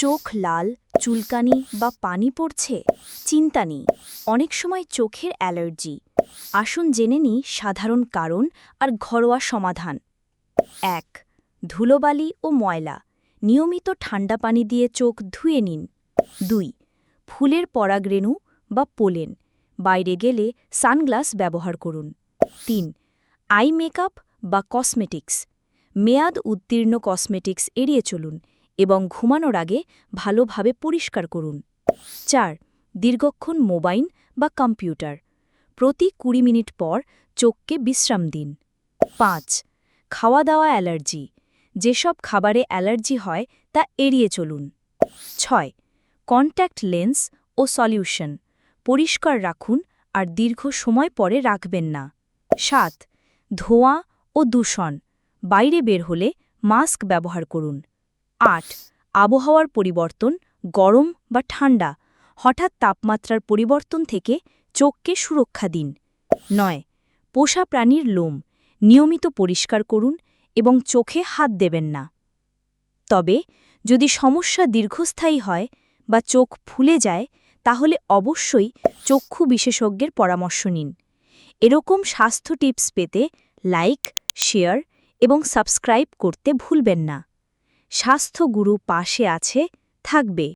চোখ লাল, চুলকানি বা পানি পড়ছে? চিন্তা নেই, অনেক সময় চোখের অ্যালার্জি। আসুন জেনে নিই সাধারণ কারণ আর ঘরোয়া সমাধান। এক, ধুলোবালি ও ময়লা। নিয়মিত ঠান্ডা পানি দিয়ে চোখ ধুয়ে নিন। দুই, ফুলের পরাগরেণু বা পোলেন। বাইরে গেলে সানগ্লাস ব্যবহার করুন। তিন, আই মেকআপ বা কসমেটিক্স। মেয়াদ উত্তীর্ণ কসমেটিক্স এড়িয়ে চলুন। এবং ঘুমানোর আগে ভালোভাবে পরিষ্কার করুন। চার, দীর্ঘক্ষণ মোবাইল বা কম্পিউটার। প্রতি কুড়ি মিনিট পর চোখকে বিশ্রাম দিন। পাঁচ খাওয়া দাওয়া অ্যালার্জি। যেসব খাবারে অ্যালার্জি হয় তা এড়িয়ে চলুন। ছয়, কন্ট্যাক্ট লেন্স ও সলিউশন। পরিষ্কার রাখুন আর দীর্ঘ সময় পরে রাখবেন না। সাত, ধোঁয়া ও দূষণ। বাইরে বের হলে মাস্ক ব্যবহার করুন। আট। আবহাওয়ার পরিবর্তন, গরম বা ঠান্ডা। হঠাৎ তাপমাত্রার পরিবর্তন থেকে চোখকে সুরক্ষা দিন। নয়। পোষা প্রাণীর লোম। নিয়মিত পরিষ্কার করুন এবং চোখে হাত দেবেন না। তবে যদি সমস্যা দীর্ঘস্থায়ী হয় বা চোখ ফুলে যায়, তাহলে অবশ্যই চক্ষু বিশেষজ্ঞের পরামর্শ নিন। এরকম স্বাস্থ্য টিপস পেতে লাইক, শেয়ার এবং সাবস্ক্রাইব করতে ভুলবেন না। স্বাস্থ্যগুরু পাশে আছে থাকবে।